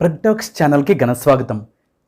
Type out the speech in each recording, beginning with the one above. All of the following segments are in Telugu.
ప్రగ్టాక్స్ ఛానల్కి ఘన స్వాగతం.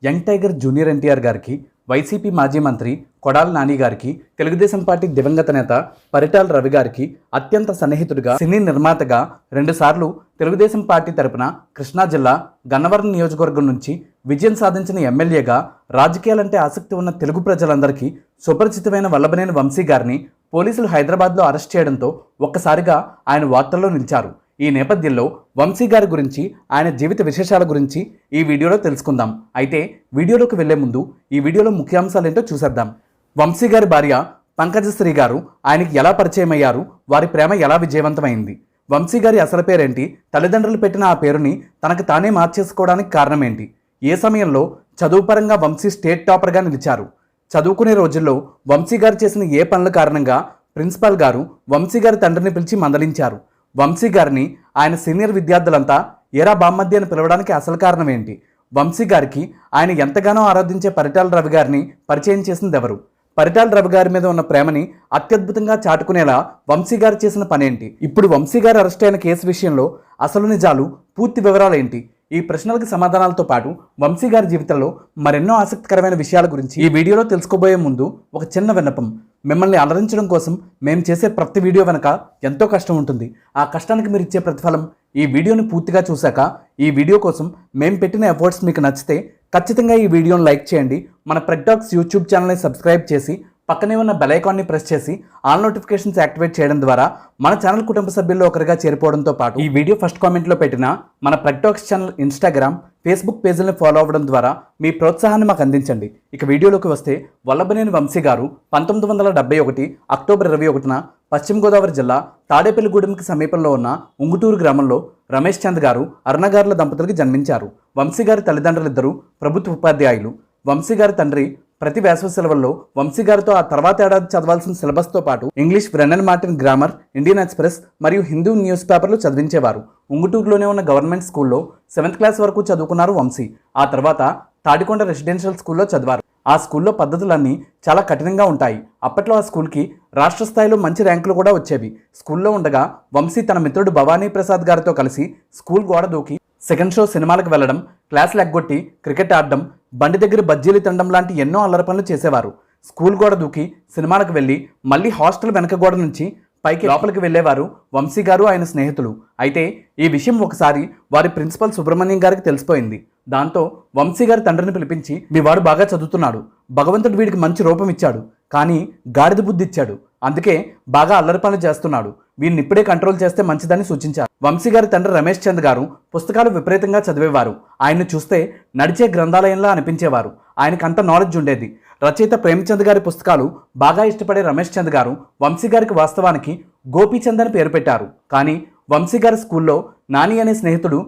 యంగ్ టైగర్ జూనియర్ ఎన్టీఆర్ గారికి వైసీపీ మాజీ మంత్రి కొడాల నాని గారికి తెలుగుదేశం పార్టీ దివంగత నేత పరిటాల రవి గారికి అత్యంత సన్నిహితుడిగా సినీ నిర్మాతగా రెండుసార్లు తెలుగుదేశం పార్టీ తరపున కృష్ణా జిల్లా గన్నవరం నియోజకవర్గం నుంచి విజయం సాధించిన ఎమ్మెల్యేగా రాజకీయాలంటే ఆసక్తి ఉన్న తెలుగు ప్రజలందరికీ సుపరిచితమైన వల్లభనేని వంశీ గారిని పోలీసులు హైదరాబాద్లో అరెస్ట్ చేయడంతో ఒక్కసారిగా ఆయన వార్తల్లో నిలిచారు. ఈ నేపథ్యంలో వంశీ గారి గురించి ఆయన జీవిత విశేషాల గురించి ఈ వీడియోలో తెలుసుకుందాం. అయితే వీడియోలోకి వెళ్ళే ముందు ఈ వీడియోలో ముఖ్యాంశాలు ఏంటో చూసేద్దాం. వంశీ గారి భార్య పంకజశ్రీ గారు ఆయనకి ఎలా పరిచయం అయ్యారు వారి ప్రేమ ఎలా విజయవంతమైంది? వంశీ గారి అసలు పేరేంటి? తల్లిదండ్రులు పెట్టిన ఆ పేరుని తనకు తానే మార్చేసుకోవడానికి కారణం ఏంటి ఏ సమయంలో చదువుపరంగా వంశీ స్టేట్ టాపర్గా నిలిచారు? చదువుకునే రోజుల్లో వంశీ గారు చేసిన ఏ పనుల కారణంగా ప్రిన్సిపాల్ గారు వంశీ గారి తండ్రిని పిలిచి మందలించారు? వంశీ గారిని ఆయన సీనియర్ విద్యార్థులంతా ఏరా బామ్మద్ది అని పిలవడానికి అసలు కారణం ఏంటి? వంశీ గారికి ఆయన ఎంతగానో ఆరాధించే పరిటాల రవి గారిని పరిచయం చేసింది ఎవరు? పరిటాల రవి గారి మీద ఉన్న ప్రేమని అత్యద్భుతంగా చాటుకునేలా వంశీ గారు చేసిన పనేంటి? ఇప్పుడు వంశీ గారు అరెస్ట్ అయిన కేసు విషయంలో అసలు నిజాలు పూర్తి వివరాలు ఏంటి ఈ ప్రశ్నలకు సమాధానాలతో పాటు వంశీ గారి జీవితంలో మరెన్నో ఆసక్తికరమైన విషయాల గురించి ఈ వీడియోలో తెలుసుకోబోయే ముందు ఒక చిన్న విన్నపం. మిమ్మల్ని అలరించడం కోసం మేము చేసే ప్రతి వీడియో వెనక ఎంతో కష్టం ఉంటుంది. ఆ కష్టానికి మీరు ఇచ్చే ప్రతిఫలం ఈ వీడియోని పూర్తిగా చూశాక ఈ వీడియో కోసం మేము పెట్టిన ఎఫర్ట్స్ మీకు నచ్చితే ఖచ్చితంగా ఈ వీడియోని లైక్ చేయండి. మన ప్రెగ్డాక్స్ యూట్యూబ్ ఛానల్ని సబ్స్క్రైబ్ చేసి పక్కనే ఉన్న బెలైకాన్ని ప్రెస్ చేసి ఆల్ నోటిఫికేషన్స్ యాక్టివేట్ చేయడం ద్వారా మన ఛానల్ కుటుంబ సభ్యుల్లో ఒకరిగా చేరిపోవడంతో పాటు ఈ వీడియో ఫస్ట్ కామెంట్లో పెట్టిన మన ప్రెగ్టాక్స్ ఛానల్ ఇన్స్టాగ్రామ్ ఫేస్బుక్ పేజీలను ఫాలో అవ్వడం ద్వారా మీ ప్రోత్సాహాన్ని మాకు అందించండి. ఇక వీడియోలోకి వస్తే వల్లభనేని వంశీ గారు పంతొమ్మిది వందల డెబ్బై ఒకటి అక్టోబర్ ఇరవై ఒకటిన పశ్చిమ గోదావరి జిల్లా తాడేపల్లిగూడెంకి సమీపంలో ఉన్న ఉంగుటూరు గ్రామంలో రమేష్ చంద్ గారు అరుణగారుల దంపతులకు జన్మించారు. వంశీ గారి తల్లిదండ్రులిద్దరూ ప్రభుత్వ ఉపాధ్యాయులు. వంశీ గారి తండ్రి ప్రతి వేసవి సెలవుల్లో వంశీ గారితో ఆ తర్వాత ఏడాది చదవాల్సిన సిలబస్తో పాటు ఇంగ్లీష్ బ్రెన్నన్ మార్టిన్ గ్రామర్ ఇండియన్ ఎక్స్ప్రెస్ మరియు హిందూ న్యూస్ పేపర్లు చదివించేవారు. ఉంగుటూరులోనే ఉన్న గవర్నమెంట్ స్కూల్లో సెవెంత్ క్లాస్ వరకు చదువుకున్నారు వంశీ. ఆ తర్వాత తాడికొండ రెసిడెన్షియల్ స్కూల్లో చదివారు. ఆ స్కూల్లో పద్ధతులన్నీ చాలా కఠినంగా ఉంటాయి. అప్పట్లో ఆ స్కూల్కి రాష్ట్ర స్థాయిలో మంచి ర్యాంకులు కూడా వచ్చేవి. స్కూల్లో ఉండగా వంశీ తన మిత్రుడు భవానీ ప్రసాద్ గారితో కలిసి స్కూల్ గోడ దూకి సెకండ్ షో సినిమాలకు వెళ్ళడం క్లాసులు ఎగ్గొట్టి క్రికెట్ ఆడడం బండి దగ్గర బజ్జీలు తినడం లాంటి ఎన్నో అల్లరి పనులు చేసేవారు. స్కూల్ గోడ దూకి సినిమాలకు వెళ్ళి మళ్ళీ హాస్టల్ వెనక గోడ నుంచి పైకి లోపలికి వెళ్ళేవారు వంశీ గారు ఆయన స్నేహితులు. అయితే ఈ విషయం ఒకసారి వారి ప్రిన్సిపల్ సుబ్రహ్మణ్యం గారికి తెలిసిపోయింది. దాంతో వంశీ గారి తండ్రిని పిలిపించి మీ వాడు బాగా చదువుతున్నాడు. భగవంతుడు వీడికి మంచి రూపం ఇచ్చాడు. కానీ గాడిద బుద్ధి ఇచ్చాడు. అందుకే బాగా అల్లరి పనులు చేస్తున్నాడు. వీళ్ళని ఇప్పుడే కంట్రోల్ చేస్తే మంచిదని సూచించారు. వంశీ గారి తండ్రి రమేష్ చంద్ గారు పుస్తకాలు విపరీతంగా చదివేవారు. ఆయన్ను చూస్తే నడిచే గ్రంథాలయంలా అనిపించేవారు. ఆయనకు అంత నాలెడ్జ్ ఉండేది. రచయిత ప్రేమచంద్ గారి పుస్తకాలు బాగా ఇష్టపడే రమేష్ చంద్ గారు వంశీ గారికి వాస్తవానికి గోపీచంద్ అని పేరు పెట్టారు. కానీ వంశీ గారి స్కూల్లో నాని అనే స్నేహితుడు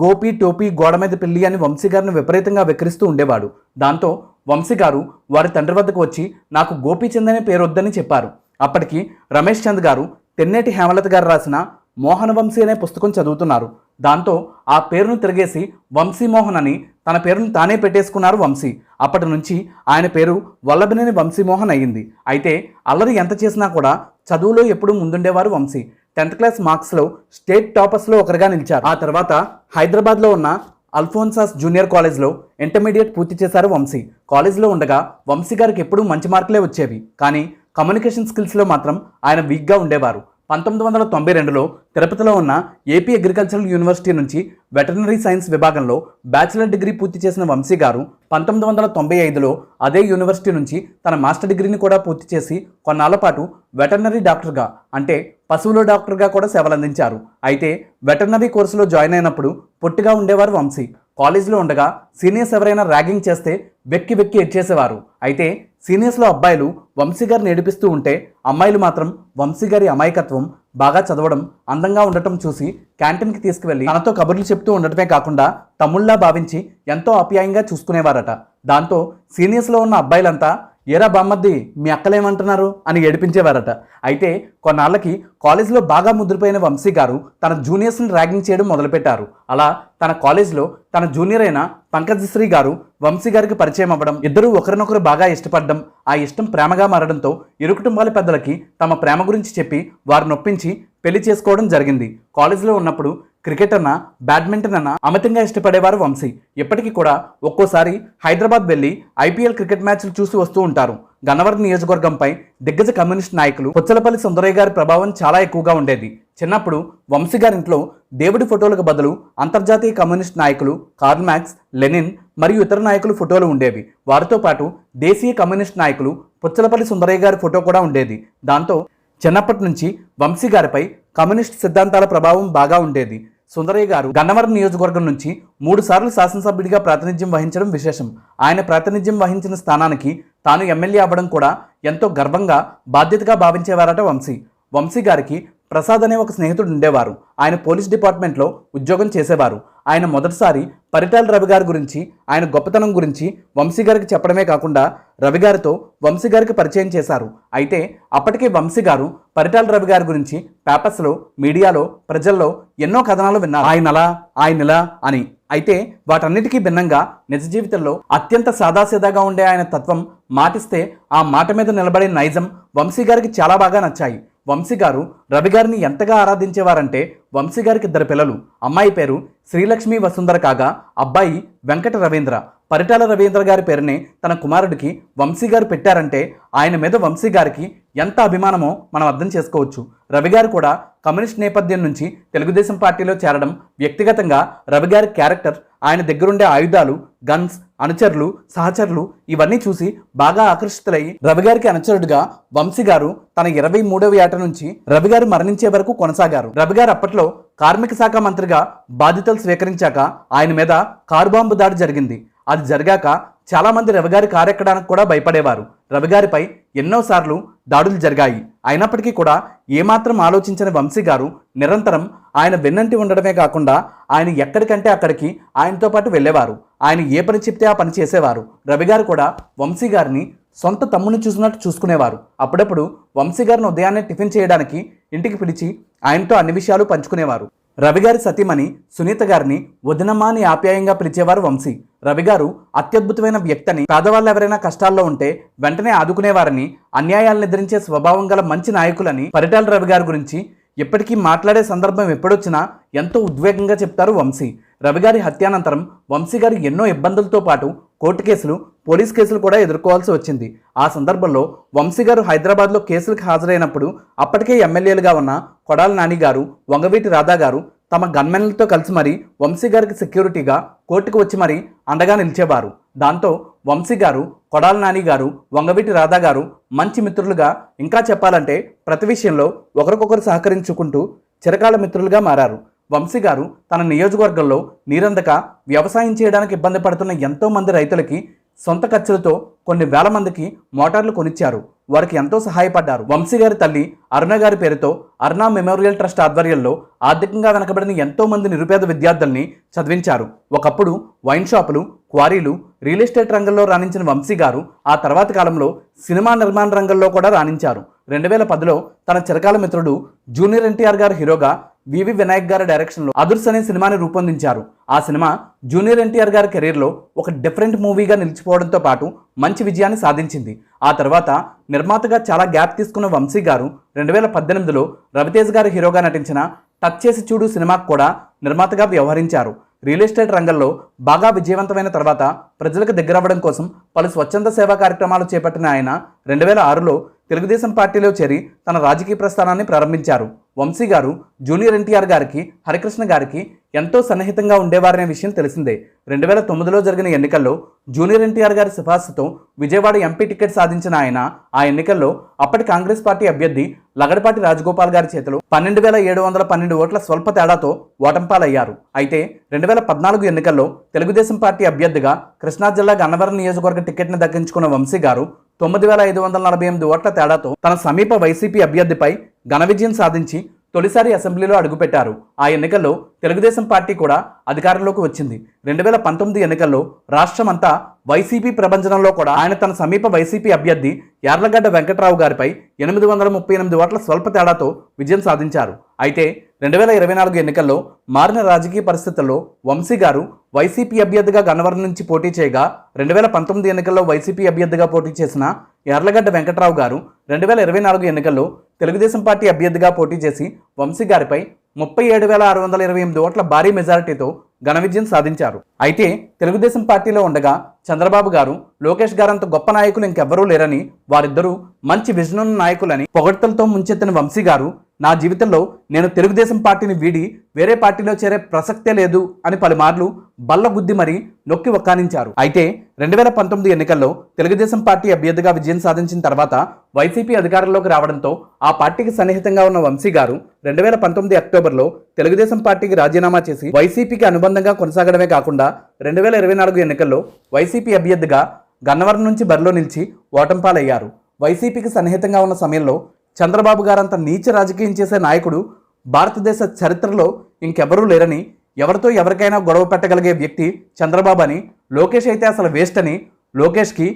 గోపి టోపీ గోడ మీద పిల్లి అని వంశీ గారిని విపరీతంగా వెక్కిరిస్తూ ఉండేవాడు. దాంతో వంశీ గారు వారి తండ్రి వద్దకు వచ్చి నాకు గోపీచంద్ అనే పేరు వద్దని చెప్పారు. అప్పటికి రమేష్ చంద్ గారు తెన్నేటి హేమలత గారు రాసిన మోహన వంశీ అనే పుస్తకం చదువుతున్నారు. దాంతో ఆ పేరును తిరిగేసి వంశీమోహన్ అని తన పేరును తానే పెట్టేసుకున్నారు వంశీ. అప్పటి నుంచి ఆయన పేరు వల్లభనేని వంశీమోహన్ అయ్యింది. అయితే అల్లరి ఎంత చేసినా కూడా చదువులో ఎప్పుడూ ముందుండేవారు వంశీ. టెన్త్ క్లాస్ మార్క్స్లో స్టేట్ టాపర్స్లో ఒకరిగా నిలిచారు. ఆ తర్వాత హైదరాబాద్లో ఉన్న అల్ఫోన్సాస్ జూనియర్ కాలేజ్లో ఇంటర్మీడియట్ పూర్తి చేశారు వంశీ. కాలేజ్లో ఉండగా వంశీ గారికి ఎప్పుడూ మంచి మార్కులే వచ్చేవి. కానీ కమ్యూనికేషన్ స్కిల్స్లో మాత్రం ఆయన వీక్గా ఉండేవారు. పంతొమ్మిది వందల తొంభై రెండులో తిరుపతిలో ఉన్న ఏపీ అగ్రికల్చరల్ యూనివర్సిటీ నుంచి వెటర్నరీ సైన్స్ విభాగంలో బ్యాచిలర్ డిగ్రీ పూర్తి చేసిన వంశీ గారు పంతొమ్మిది వందల తొంభై ఐదులో అదే యూనివర్సిటీ నుంచి తన మాస్టర్ డిగ్రీని కూడా పూర్తి చేసి కొన్నాళ్ళ పాటు వెటర్నరీ డాక్టర్గా అంటే పశువుల డాక్టర్గా కూడా సేవలందించారు. అయితే వెటర్నరీ కోర్సులో జాయిన్ అయినప్పుడు పొట్టిగా ఉండేవారు వంశీ. కాలేజీలో ఉండగా సీనియర్స్ ఎవరైనా ర్యాగింగ్ చేస్తే వెక్కి వెక్కి ఎచ్చేసేవారు. అయితే సీనియర్స్లో అబ్బాయిలు వంశీ గారిని ఏడిపిస్తూ ఉంటే అమ్మాయిలు మాత్రం వంశీ గారి అమాయకత్వం బాగా చదవడం అందంగా ఉండటం చూసి క్యాంటీన్కి తీసుకువెళ్ళి తనతో కబుర్లు చెప్తూ ఉండటమే కాకుండా తమ్ముళ్ళా భావించి ఎంతో అప్యాయంగా చూసుకునేవారట. దాంతో సీనియర్స్లో ఉన్న అబ్బాయిలంతా ఏరా బామ్మద్ది మీ అక్కలేమంటున్నారు? అని ఏడిపించేవారట. అయితే కొన్నాళ్ళకి కాలేజీలో బాగా ముద్రిపోయిన వంశీ గారు తన జూనియర్స్ని ర్యాగింగ్ చేయడం మొదలుపెట్టారు. అలా తన కాలేజ్లో తన జూనియర్ అయిన పంకజశ్రీ గారు వంశీ గారికి పరిచయం అవ్వడం ఇద్దరూ ఒకరినొకరు బాగా ఇష్టపడడం ఆ ఇష్టం ప్రేమగా మారడంతో ఇరు కుటుంబాల పెద్దలకి తమ ప్రేమ గురించి చెప్పి వారు నొప్పించి పెళ్ళి చేసుకోవడం జరిగింది. కాలేజీలో ఉన్నప్పుడు క్రికెట్ అన్న బ్యాడ్మింటన్ అన్న అమితంగా ఇష్టపడేవారు వంశీ. ఇప్పటికీ కూడా ఒక్కోసారి హైదరాబాద్ వెళ్ళి ఐపీఎల్ క్రికెట్ మ్యాచ్లు చూసి వస్తూ ఉంటారు. గన్నవరం నియోజకవర్గంపై దిగ్గజ కమ్యూనిస్ట్ నాయకులు పుచ్చలపల్లి సుందరయ్య గారి ప్రభావం చాలా ఎక్కువగా ఉండేది. చిన్నప్పుడు వంశీ గారింట్లో దేవుడి ఫోటోలకు బదులు అంతర్జాతీయ కమ్యూనిస్ట్ నాయకులు కార్ల్ మ్యాక్స్ లెనిన్ మరియు ఇతర నాయకులు ఫోటోలు ఉండేవి. వారితో పాటు దేశీయ కమ్యూనిస్ట్ నాయకులు పుచ్చలపల్లి సుందరయ్య గారి ఫోటో కూడా ఉండేది. దాంతో చిన్నప్పటి నుంచి వంశీ గారిపై కమ్యూనిస్ట్ సిద్ధాంతాల ప్రభావం బాగా ఉండేది. సుందరయ్య గారు గన్నవరం నియోజకవర్గం నుంచి మూడు సార్లు శాసనసభ్యుడిగా ప్రాతినిధ్యం వహించడం విశేషం. ఆయన ప్రాతినిధ్యం వహించిన స్థానానికి తాను ఎమ్మెల్యే అవ్వడం కూడా ఎంతో గర్వంగా బాధ్యతగా భావించేవారట వంశీ. వంశీ గారికి ప్రసాద్ అనే ఒక స్నేహితుడు ఉండేవారు. ఆయన పోలీస్ డిపార్ట్మెంట్లో ఉద్యోగం చేసేవారు. ఆయన మొదటిసారి పరిటాల రవి గారి గురించి ఆయన గొప్పతనం గురించి వంశీ గారికి చెప్పడమే కాకుండా రవి గారితో వంశీ గారికి పరిచయం చేశారు. అయితే అప్పటికే వంశీ గారు పరిటాల రవి గారి గురించి పేపర్స్లో మీడియాలో ప్రజల్లో ఎన్నో కథనాలు విన్నారు. ఆయనలా ఆయనలా అని. అయితే వాటన్నిటికీ భిన్నంగా నిజ జీవితంలో అత్యంత సాదాసీదాగా ఉండే ఆయన తత్వం మాటిస్తే ఆ మాట మీద నిలబడే నైజం వంశీ గారికి చాలా బాగా నచ్చాయి. వంశీ గారు రవి గారిని ఎంతగా ఆరాధించేవారంటే వంశీ గారికి ఇద్దరు పిల్లలు. అమ్మాయి పేరు శ్రీలక్ష్మి వసుంధర కాగా అబ్బాయి వెంకట రవీంద్ర. పరిటాల రవీంద్ర గారి పేరుని తన కుమారుడికి వంశీ గారు పెట్టారంటే ఆయన మీద వంశీ గారికి ఎంత అభిమానమో మనం అర్థం చేసుకోవచ్చు. రవి గారు కూడా కమ్యూనిస్ట్ నేపథ్యం నుంచి తెలుగుదేశం పార్టీలో చేరడం వ్యక్తిగతంగా రవి గారి క్యారెక్టర్ ఆయన దగ్గరుండే ఆయుధాలు గన్స్ అనుచరులు సహచరులు ఇవన్నీ చూసి బాగా ఆకర్షితులై రవిగారికి అనుచరుడుగా వంశీ గారు తన ఇరవై మూడవ ఏట నుంచి రవిగారు మరణించే వరకు కొనసాగారు. రవిగారు అప్పట్లో కార్మిక శాఖ మంత్రిగా బాధ్యతలు స్వీకరించాక ఆయన మీద కారు బాంబు దాడి జరిగింది. అది జరిగాక చాలామంది రవిగారి కారెక్కడానికి కూడా భయపడేవారు. రవిగారిపై ఎన్నోసార్లు దాడులు జరిగాయి. అయినప్పటికీ కూడా ఏమాత్రం ఆలోచించని వంశీ గారు నిరంతరం ఆయన వెన్నంటి ఉండడమే కాకుండా ఆయన ఎక్కడికంటే అక్కడికి ఆయనతో పాటు వెళ్ళేవారు. ఆయన ఏ పని చెప్తే ఆ పని చేసేవారు. రవిగారు కూడా వంశీ గారిని సొంత తమ్ముని చూసినట్టు చూసుకునేవారు. అప్పుడప్పుడు వంశీ గారిని ఉదయాన్నే టిఫిన్ చేయడానికి ఇంటికి పిలిచి ఆయనతో అన్ని విషయాలు పంచుకునేవారు. రవిగారి సతీమణి సునీత గారిని వదినమ్మ అని ఆప్యాయంగా పిలిచేవారు వంశీ. రవిగారు అత్యద్భుతమైన వ్యక్తిని పేదవాళ్ళు ఎవరైనా కష్టాల్లో ఉంటే వెంటనే ఆదుకునేవారని అన్యాయాలను ఎదిరించే స్వభావం గల మంచి నాయకులని పరిటాల రవి గారి గురించి ఇప్పటికీ మాట్లాడే సందర్భం ఎప్పుడొచ్చినా ఎంతో ఉద్వేగంగా చెప్తారు వంశీ. రవిగారి హత్యానంతరం వంశీ గారు ఎన్నో ఇబ్బందులతో పాటు కోర్టు కేసులు పోలీస్ కేసులు కూడా ఎదుర్కోవాల్సి వచ్చింది. ఆ సందర్భంలో వంశీ గారు హైదరాబాద్లో కేసులకు హాజరైనప్పుడు అప్పటికే ఎమ్మెల్యేలుగా ఉన్న కొడాల నాని గారు వంగవీటి రాధా గారు తమ గన్మెన్లతో కలిసి మరీ వంశీ గారికి సెక్యూరిటీగా కోర్టుకు వచ్చి మరీ అండగా నిలిచేవారు. దాంతో వంశీ గారు కొడాల నాని గారు వంగవీటి రాధా గారు మంచి మిత్రులుగా ఇంకా చెప్పాలంటే ప్రతి విషయంలో ఒకరికొకరు సహకరించుకుంటూ చిరకాల మిత్రులుగా మారారు. వంశీ గారు తన నియోజకవర్గంలో నీరందక వ్యవసాయం చేయడానికి ఇబ్బంది పడుతున్న ఎంతోమంది రైతులకి సొంత ఖర్చులతో కొన్ని వేల మందికి మోటార్లు కొనిచ్చారు. వారికి ఎంతో సహాయపడ్డారు. వంశీ గారి తల్లి అరుణ గారి పేరుతో అరుణ మెమోరియల్ ట్రస్ట్ ఆధ్వర్యంలో ఆర్థికంగా వెనకబడిన ఎంతో మంది నిరుపేద విద్యార్థుల్ని చదివించారు. ఒకప్పుడు వైన్ షాపులు క్వారీలు రియల్ ఎస్టేట్ రంగంలో రాణించిన వంశీ గారు ఆ తర్వాతి కాలంలో సినిమా నిర్మాణ రంగంలో కూడా రాణించారు. రెండు వేల పదిలో తన చిరకాల మిత్రుడు జూనియర్ ఎన్టీఆర్ గారు హీరోగా వివి వినాయక్ గారి డైరెక్షన్లో అదుర్స్ అనే సినిమాని రూపొందించారు. ఆ సినిమా జూనియర్ ఎన్టీఆర్ గారి కెరీర్లో ఒక డిఫరెంట్ మూవీగా నిలిచిపోవడంతో పాటు మంచి విజయాన్ని సాధించింది. ఆ తర్వాత నిర్మాతగా చాలా గ్యాప్ తీసుకున్న వంశీ గారు రెండు వేల పద్దెనిమిదిలో రవితేజ్ గారి హీరోగా నటించిన టచ్ చేసి చూడు సినిమాకు కూడా నిర్మాతగా వ్యవహరించారు. రియల్ ఎస్టేట్ రంగంలో బాగా విజయవంతమైన తర్వాత ప్రజలకు దగ్గరవ్వడం కోసం పలు స్వచ్ఛంద సేవా కార్యక్రమాలు చేపట్టిన ఆయన రెండు వేల ఆరులో తెలుగుదేశం పార్టీలో చేరి తన రాజకీయ ప్రస్థానాన్ని ప్రారంభించారు. వంశీ గారు జూనియర్ ఎన్టీఆర్ గారికి హరికృష్ణ గారికి ఎంతో సన్నిహితంగా ఉండేవారనే విషయం తెలిసిందే. రెండు వేల తొమ్మిదిలో జరిగిన ఎన్నికల్లో జూనియర్ ఎన్టీఆర్ గారి సిఫార్సుతో విజయవాడ ఎంపీ టికెట్ సాధించిన ఆయన ఆ ఎన్నికల్లో అప్పటి కాంగ్రెస్ పార్టీ అభ్యర్థి లగడపాటి రాజగోపాల్ గారి చేతిలో పన్నెండు వేల ఏడు వందల పన్నెండు ఓట్ల స్వల్ప తేడాతో ఓటంపాలయ్యారు. అయితే రెండు వేల పద్నాలుగు ఎన్నికల్లో తెలుగుదేశం పార్టీ అభ్యర్థిగా కృష్ణా జిల్లా గన్నవరం నియోజకవర్గ టికెట్ను దక్కించుకున్న వంశీ గారు తొమ్మిది వేల ఐదు వందల నలభై ఎనిమిది ఓట్ల తేడాతో తన సమీప వైసీపీ అభ్యర్థిపై ఘన విజయం సాధించి తొలిసారి అసెంబ్లీలో అడుగుపెట్టారు. ఆ ఎన్నికల్లో తెలుగుదేశం పార్టీ కూడా అధికారంలోకి వచ్చింది. రెండు వేల పంతొమ్మిది ఎన్నికల్లో రాష్ట్రమంతా వైసీపీ ప్రభంజనంలో కూడా ఆయన తన సమీప వైసీపీ అభ్యర్థి యార్లగడ్డ వెంకట్రావు గారిపై ఎనిమిది వందల ముప్పై ఎనిమిది ఓట్ల స్వల్ప తేడాతో విజయం సాధించారు. అయితే రెండు వేల ఇరవై నాలుగు ఎన్నికల్లో మారిన రాజకీయ పరిస్థితుల్లో వంశీ గారు వైసీపీ అభ్యర్థిగా గన్నవరం నుంచి పోటీ చేయగా రెండు వేల పంతొమ్మిది ఎన్నికల్లో వైసీపీ అభ్యర్థిగా పోటీ చేసిన యార్లగడ్డ వెంకట్రావు గారు రెండు వేల ఇరవై నాలుగు ఎన్నికల్లో తెలుగుదేశం పార్టీ అభ్యర్థిగా పోటీ చేసి వంశీ గారిపై ముప్పై ఏడు వేల ఆరు వందల ఇరవై ఎనిమిది ఓట్ల భారీ మెజారిటీతో ఘన విజయం సాధించారు. అయితే తెలుగుదేశం పార్టీలో ఉండగా చంద్రబాబు గారు లోకేష్ గారంత గొప్ప నాయకులు ఇంకెవ్వరూ లేరని వారిద్దరూ మంచి విజన్ నాయకులని పొగడ్తలతో ముంచెత్తిన వంశీ గారు నా జీవితంలో నేను తెలుగుదేశం పార్టీని వీడి వేరే పార్టీలో చేరే ప్రసక్తే లేదు అని పలుమార్లు బల్ల గుద్ది మరి నొక్కి ఒక్కానించారు. అయితే రెండు వేల పంతొమ్మిది ఎన్నికల్లో తెలుగుదేశం పార్టీ అభ్యర్థిగా విజయం సాధించిన తర్వాత వైసీపీ అధికారంలోకి రావడంతో ఆ పార్టీకి సన్నిహితంగా ఉన్న వంశీ గారు రెండు వేల పంతొమ్మిది అక్టోబర్లో తెలుగుదేశం పార్టీకి రాజీనామా చేసి వైసీపీకి అనుబంధంగా కొనసాగడమే కాకుండా రెండు వేల ఇరవై నాలుగు ఎన్నికల్లో వైసీపీ అభ్యర్థిగా గన్నవరం నుంచి బరిలో నిలిచి ఓటంపాలయ్యారు. వైసీపీకి సన్నిహితంగా ఉన్న సమయంలో చంద్రబాబు గారంత నీచ రాజకీయం చేసే నాయకుడు భారతదేశ చరిత్రలో ఇంకెవరూ లేరని ఎవరితో ఎవరికైనా గొడవ పెట్టగలిగే వ్యక్తి చంద్రబాబు అని లోకేష్ అయితే అసలు వేస్ట్ అని లోకేష్కి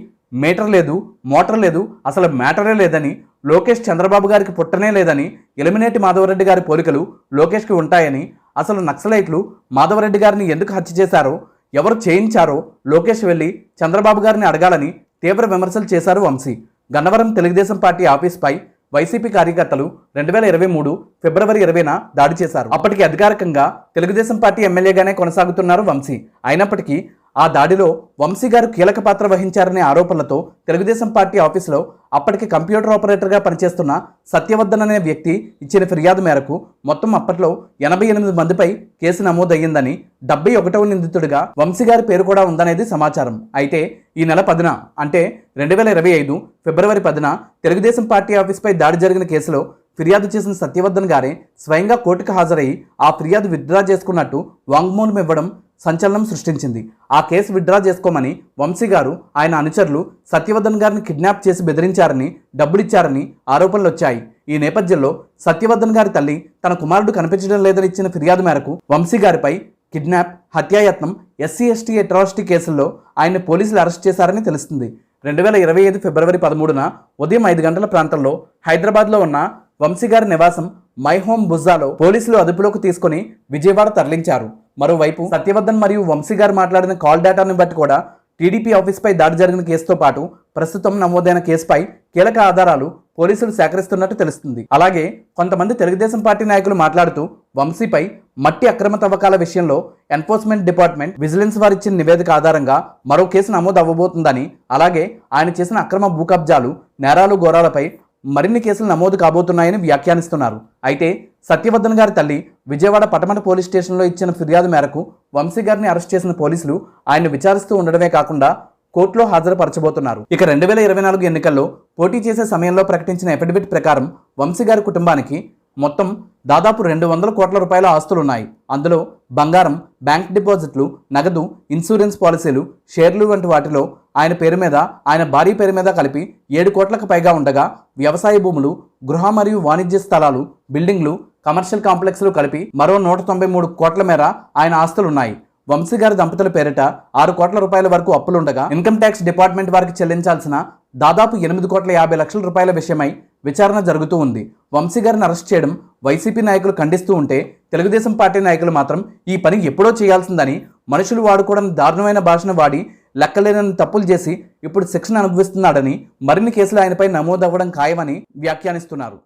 మీటర్ లేదు మోటార్ లేదు అసలు మ్యాటరే లేదని లోకేష్ చంద్రబాబు గారికి పుట్టనే లేదని ఎలిమినేటి మాధవరెడ్డి గారి పోలికలు లోకేష్కి ఉంటాయని అసలు నక్సలైట్లు మాధవరెడ్డి గారిని ఎందుకు హత్య చేశారో ఎవరు చేయించారో లోకేష్ వెళ్ళి చంద్రబాబు గారిని అడగాలని తీవ్ర విమర్శలు చేశారు వంశీ. గన్నవరం తెలుగుదేశం పార్టీ ఆఫీస్పై వైసీపీ కార్యకర్తలు రెండు వేల ఇరవై మూడు ఫిబ్రవరి ఇరవైన దాడి చేశారు. అప్పటికి అధికారికంగా తెలుగుదేశం పార్టీ ఎమ్మెల్యేగానే కొనసాగుతున్నారు వంశీ. అయినప్పటికీ ఆ దాడిలో వంశీ గారు కీలక పాత్ర వహించారనే ఆరోపణలతో తెలుగుదేశం పార్టీ ఆఫీసులో అప్పటికి కంప్యూటర్ ఆపరేటర్గా పనిచేస్తున్న సత్యవర్ధన్ అనే వ్యక్తి ఇచ్చిన ఫిర్యాదు మేరకు మొత్తం అప్పట్లో ఎనభై ఎనిమిది మందిపై కేసు నమోదయ్యిందని డెబ్బై ఒకటవ నిందితుడిగా వంశీ గారి పేరు కూడా ఉందనేది సమాచారం. అయితే ఈ నెల పదిన అంటే రెండు వేల ఇరవై ఐదు ఫిబ్రవరి పదిన తెలుగుదేశం పార్టీ ఆఫీస్పై దాడి జరిగిన కేసులో ఫిర్యాదు చేసిన సత్యవర్ధన్ గారే స్వయంగా కోర్టుకు హాజరై ఆ ఫిర్యాదు విత్డ్రా చేసుకున్నట్టు వాంగ్మూలం ఇవ్వడం సంచలనం సృష్టించింది. ఆ కేసు విత్డ్రా చేసుకోమని వంశీ గారు ఆయన అనుచరులు సత్యవర్ధన్ గారిని కిడ్నాప్ చేసి బెదిరించారని డబ్బులిచ్చారని ఆరోపణలు వచ్చాయి ఈ నేపథ్యంలో సత్యవర్ధన్ గారి తల్లి తన కుమారుడు కనిపించడం లేదని ఇచ్చిన ఫిర్యాదు మేరకు వంశీ గారిపై కిడ్నాప్ హత్యాయత్నం ఎస్సీ ఎస్టీ అట్రాసిటీ కేసుల్లో ఆయన పోలీసులు అరెస్ట్ చేశారని తెలుస్తుంది. రెండు వేల ఇరవై ఐదు ఫిబ్రవరి పదమూడున ఉదయం ఐదు గంటల ప్రాంతంలో హైదరాబాద్లో ఉన్న వంశీ గారి నివాసం మై హోమ్ బుజ్జాలో పోలీసులు అదుపులోకి తీసుకుని విజయవాడ తరలించారు. మరోవైపు సత్యవర్ధన్ మరియు వంశీ గారు మాట్లాడిన కాల్ డేటాను బట్టి కూడా టీడీపీ ఆఫీస్పై దాడి జరిగిన కేసుతో పాటు ప్రస్తుతం నమోదైన కేసుపై కీలక ఆధారాలు పోలీసులు సేకరిస్తున్నట్టు తెలుస్తుంది. అలాగే కొంతమంది తెలుగుదేశం పార్టీ నాయకులు మాట్లాడుతూ వంశీపై మట్టి అక్రమ తవ్వకాల విషయంలో ఎన్ఫోర్స్మెంట్ డిపార్ట్మెంట్ విజిలెన్స్ వారిచ్చిన నివేదిక ఆధారంగా మరో కేసు నమోదు అవ్వబోతుందని అలాగే ఆయన చేసిన అక్రమ భూకబ్జాలు నేరాలు ఘోరాలపై మరిన్ని కేసులు నమోదు కాబోతున్నాయని వ్యాఖ్యానిస్తున్నారు. అయితే సత్యవర్ధన్ గారి తల్లి విజయవాడ పటమట పోలీస్ స్టేషన్లో ఇచ్చిన ఫిర్యాదు మేరకు వంశీ గారిని అరెస్ట్ చేసిన పోలీసులు ఆయన విచారిస్తూ ఉండడమే కాకుండా కోర్టులో హాజరుపరచబోతున్నారు. ఇక రెండు వేల ఇరవై నాలుగు ఎన్నికల్లో పోటీ చేసే సమయంలో ప్రకటించిన ఎఫిడవిట్ ప్రకారం వంశీ గారి కుటుంబానికి మొత్తం దాదాపు రెండు వందల కోట్ల రూపాయల ఆస్తులున్నాయి. అందులో బంగారం బ్యాంక్ డిపాజిట్లు నగదు ఇన్సూరెన్స్ పాలసీలు షేర్లు వంటి వాటిలో ఆయన పేరు మీద ఆయన భార్య పేరు మీద కలిపి ఏడు కోట్లకు పైగా ఉండగా వ్యవసాయ భూములు గృహ మరియు వాణిజ్య స్థలాలు బిల్డింగ్లు కమర్షియల్ కాంప్లెక్స్లు కలిపి మరో నూట తొంభై మూడు కోట్ల మేర ఆయన ఆస్తులున్నాయి. వంశీ గారి దంపతుల పేరిట ఆరు కోట్ల రూపాయల వరకు అప్పులుండగా ఇన్కమ్ ట్యాక్స్ డిపార్ట్మెంట్ వారికి చెల్లించాల్సిన దాదాపు ఎనిమిది కోట్ల యాభై లక్షల రూపాయల విషయమై విచారణ జరుగుతూ ఉంది. వంశీ గారిని అరెస్ట్ చేయడం వైసీపీ నాయకులు ఖండిస్తూ ఉంటే తెలుగుదేశం పార్టీ నాయకులు మాత్రం ఈ పని ఎప్పుడో చేయాల్సిందని మనుషులు వాడుకోవడం దారుణమైన భాషను వాడి లెక్కలేనని తప్పులు చేసి ఇప్పుడు శిక్షణ అనుభవిస్తున్నాడని మరిన్ని కేసులు ఆయనపై నమోదవ్వడం ఖాయమని వ్యాఖ్యానిస్తున్నారు.